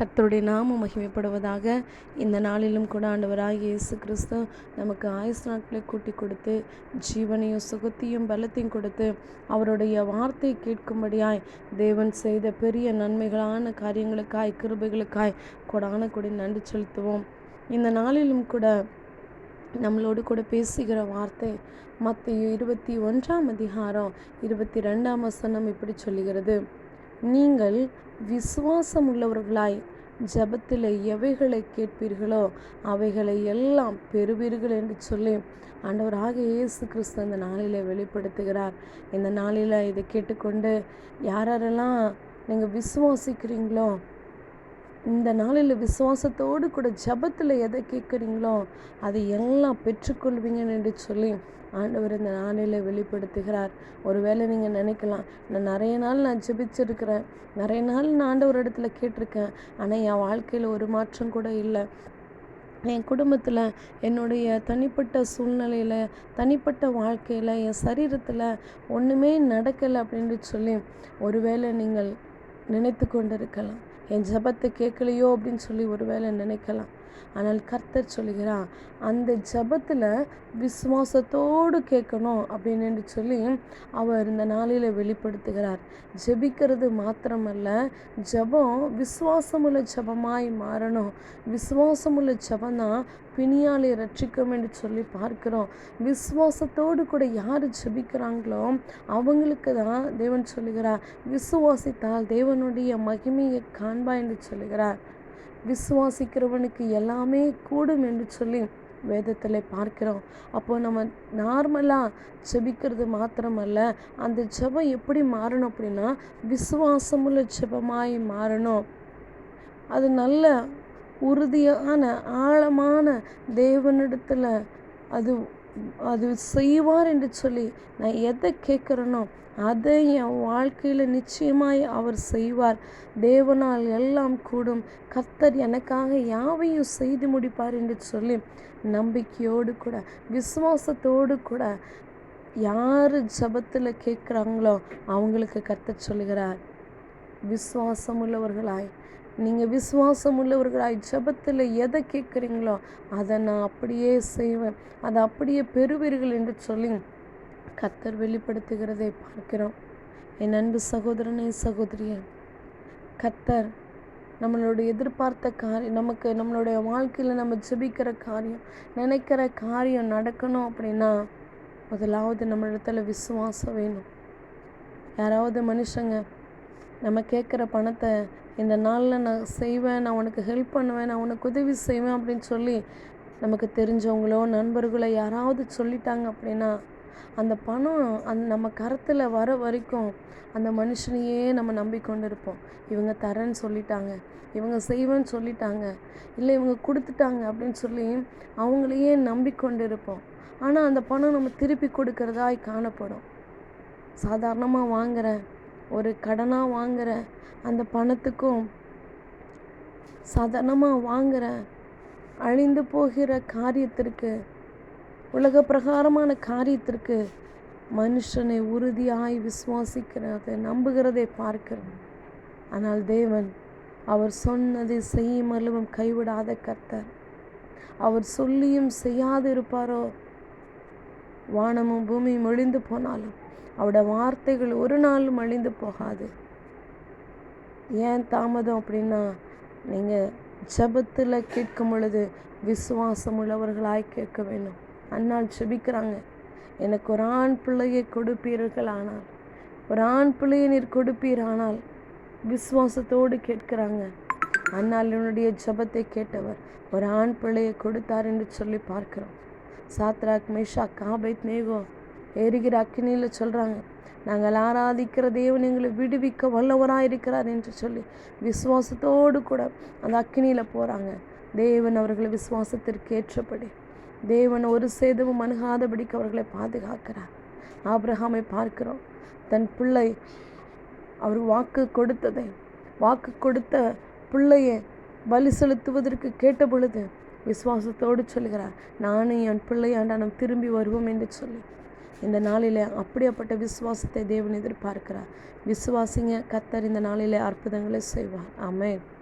கர்த்தருடைய நாமம் மகிமைப்படுவதாக இந்த நாளிலும் கூட ஆண்டவராக இயேசு கிறிஸ்து நமக்கு ஆயுசு நாட்களை கூட்டி கொடுத்து ஜீவனையும் சுகத்தையும் பலத்தையும் கொடுத்து அவருடைய வார்த்தை கேட்கும்படியாய் தேவன் செய்த பெரிய நன்மைகளான காரியங்களுக்காய் கிருபைகளுக்காய் கொடான கொடி நன்றி செலுத்துவோம். இந்த நாளிலும் கூட நம்மளோடு கூட பேசுகிற வார்த்தை மற்ற இருபத்தி ஒன்றாம் அதிகாரம் இருபத்தி ரெண்டாம் வசனம் இப்படி சொல்லுகிறது. நீங்கள் விசுவாசம் உள்ளவர்களாய் ஜபத்தில் எவைகளை கேட்பீர்களோ அவைகளை எல்லாம் பெறுவீர்கள் என்று சொல்லி ஆண்டவராக இயேசு கிறிஸ்து அந்த நாளில் வெளிப்படுத்துகிறார். இந்த நாளில் இதை கேட்டுக்கொண்டு யாரெல்லாம் நீங்கள் விசுவாசிக்கிறீங்களோ இந்த நாளில் விசுவாசத்தோடு கூட ஜபத்தில் எதை கேட்குறீங்களோ அதை எல்லாம் பெற்றுக்கொள்வீங்கன்னு என்று சொல்லி ஆண்டவர் இந்த நாளில் வெளிப்படுத்துகிறார். ஒருவேளை நீங்கள் நினைக்கலாம் நான் நிறைய நாள் நான் ஜெபிச்சிருக்கிறேன் நிறைய நாள் நான் ஆண்டவர் இடத்துல கேட்டிருக்கேன் ஆனால் என் வாழ்க்கையில் ஒரு மாற்றம் கூட இல்லை. என் குடும்பத்தில் என்னுடைய தனிப்பட்ட சூழ்நிலையில் தனிப்பட்ட வாழ்க்கையில் என் சரீரத்தில் ஒன்றுமே நடக்கலை அப்படின்னு சொல்லி ஒருவேளை நீங்கள் நினைத்து கொண்டு இருக்கலாம் என் ஜபத்தை கேட்கலையோ அப்படின்னு சொல்லி ஒருவேளை நினைக்கலாம். ஆனால் கர்த்தர் சொல்லுகிறான் அந்த ஜபத்தில் விசுவாசத்தோடு கேட்கணும் அப்படின்னு சொல்லி அவர் இந்த நாளில் வெளிப்படுத்துகிறார். ஜெபிக்கிறது மாத்திரமல்ல ஜபம் விசுவாசமுள்ள ஜபமாய் மாறணும். விசுவாசமுள்ள ஜபம் தான் பிணியாலை ரட்சிக்கும் என்று சொல்லி பார்க்கிறோம். விசுவாசத்தோடு கூட யார் ஜெபிக்கிறாங்களோ அவங்களுக்கு தான் தேவன் சொல்லுகிறார் விசுவாசித்தால் தேவனுடைய மகிமையை காண்பா என்று சொல்லுகிறார். விசுவாசிக்கிறவனுக்கு எல்லாமே கூடும் என்று சொல்லி வேதத்தில் பார்க்கிறோம். அப்போ நம்ம நார்மலாக செபிக்கிறது மாத்திரமல்ல அந்த ஜெபம் எப்படி மாறணும் அப்படின்னா விசுவாசமுள்ள ஜெபமாய் மாறணும். அது நல்ல உறுதியான ஆழமான தேவனிடத்தில் அது அது செய்வார் என்று சொல்லி நான் எதை கேட்குறேனோ அதை என் வாழ்க்கையில் நிச்சயமாய் அவர் செய்வார். தேவனால் எல்லாம் கூடும். கர்த்தர் எனக்காக யாவையும் செய்து முடிப்பார் என்று சொல்லி நம்பிக்கையோடு கூட விசுவாசத்தோடு கூட யார் ஜபத்தில் கேட்குறாங்களோ அவங்களுக்கு கர்த்தர் சொல்லுகிறார். விசுவாசம் உள்ளவர்களாய் நீங்கள் விசுவாசம் உள்ளவர்களாய் ஜபத்தில் எதை கேட்குறீங்களோ அதை நான் அப்படியே செய்வேன். அதை அப்படியே பெறுவீர்கள் என்று சொல்லி கத்தர் வெளிப்படுத்துகிறதை பார்க்கிறோம். என் அன்பு சகோதரனே சகோதரியே கத்தர் நம்மளுடைய எதிர்பார்த்த காரியம் நமக்கு நம்மளுடைய வாழ்க்கையில் நம்ம ஜெபிக்கிற காரியம் நினைக்கிற காரியம் நடக்கணும் அப்படின்னா முதலாவது நம்ம இடத்துல விசுவாசம் வேணும். யாராவது மனுஷங்க நம்ம கேட்குற பணத்தை இந்த நாளில் நான் செய்வேன் நான் உனக்கு ஹெல்ப் பண்ணுவேன் நான் உனக்கு உதவி செய்வேன் அப்படின்னு சொல்லி நமக்கு தெரிஞ்சவங்களோ நண்பர்களோ யாராவது சொல்லிட்டாங்க அப்படின்னா அந்த பணம் அந் நம்ம கரத்தில் வர வரைக்கும் அந்த மனுஷனையே நம்ம நம்பிக்கொண்டு இருப்போம் இவங்க தரேன்னு சொல்லிட்டாங்க இவங்க செய்வேன்னு சொல்லிட்டாங்க இல்லை இவங்க கொடுத்துட்டாங்க அப்படின்னு சொல்லி அவங்களையே நம்பிக்கொண்டு இருப்போம் ஆனால் அந்த பணம் நம்ம திருப்பி கொடுக்கறதாய் காணப்படும். சாதாரணமாக வாங்குகிறேன் ஒரு கடனாக வாங்குகிற அந்த பணத்துக்கும் சதனமாக வாங்குகிற அழிந்து போகிற காரியத்திற்கு உலக பிரகாரமான காரியத்திற்கு மனுஷனை உறுதியாய் விசுவாசிக்கிறதை நம்புகிறதை பார்க்கிறோம். ஆனால் தேவன் அவர் சொன்னதை செய்யும் அளவும் கைவிடாத கர்த்தர். அவர் சொல்லியும் செய்யாது இருப்பாரோ வானமும் பூமியும் ஒழிந்து போனாலும் அவரோட வார்த்தைகள் ஒரு நாளும் அழிந்து போகாது. ஏன் தாமதம் அப்படின்னா நீங்கள் ஜபத்தில் கேட்கும் பொழுது விசுவாசம் உள்ளவர்களாய் கேட்க வேண்டும். அன்னால் ஜெபிக்கிறாங்க. எனக்கு ஒரு ஆண் பிள்ளையை கொடுப்பீர்கள் ஆனால் ஒரு ஆண் பிள்ளையை நீர் கொடுப்பீர் ஆனால் விசுவாசத்தோடு கேட்கிறாங்க. அன்னால் என்னுடைய ஜபத்தை கேட்டவர் ஒரு ஆண் பிள்ளையை கொடுத்தார் என்று சொல்லி பார்க்கிறோம். சாத்ராக் மேஷா காபைத் மேகோ எரிகிற அக்கினியில் சொல்கிறாங்க நாங்கள் ஆராதிக்கிற தேவன் எங்களை விடுவிக்க வல்லவராக இருக்கிறார் என்று சொல்லி விசுவாசத்தோடு கூட அந்த அக்கினியில் போகிறாங்க தேவன் அவர்களை விசுவாசத்திற்கு ஏற்றபடி தேவன் ஒரு சேதமும் அணுகாதபடிக்கு அவர்களை பாதுகாக்கிறார். ஆபிரஹாமை பார்க்கிறோம். தன் பிள்ளை அவர் வாக்கு கொடுத்ததை வாக்கு கொடுத்த பிள்ளையை பலி செலுத்துவதற்கு கேட்ட பொழுது விசுவாசத்தோடு சொல்கிறார் நானும் என் பிள்ளையாண்டானம் திரும்பி வருவோம் என்று சொல்லி இந்த நாளில் அப்படியாப்பட்ட விசுவாசத்தை தேவன் எதிர்பார்க்கிறார். விசுவாசிங்க கத்தர் இந்த நாளில் அற்புதங்களை செய்வார். ஆமென்.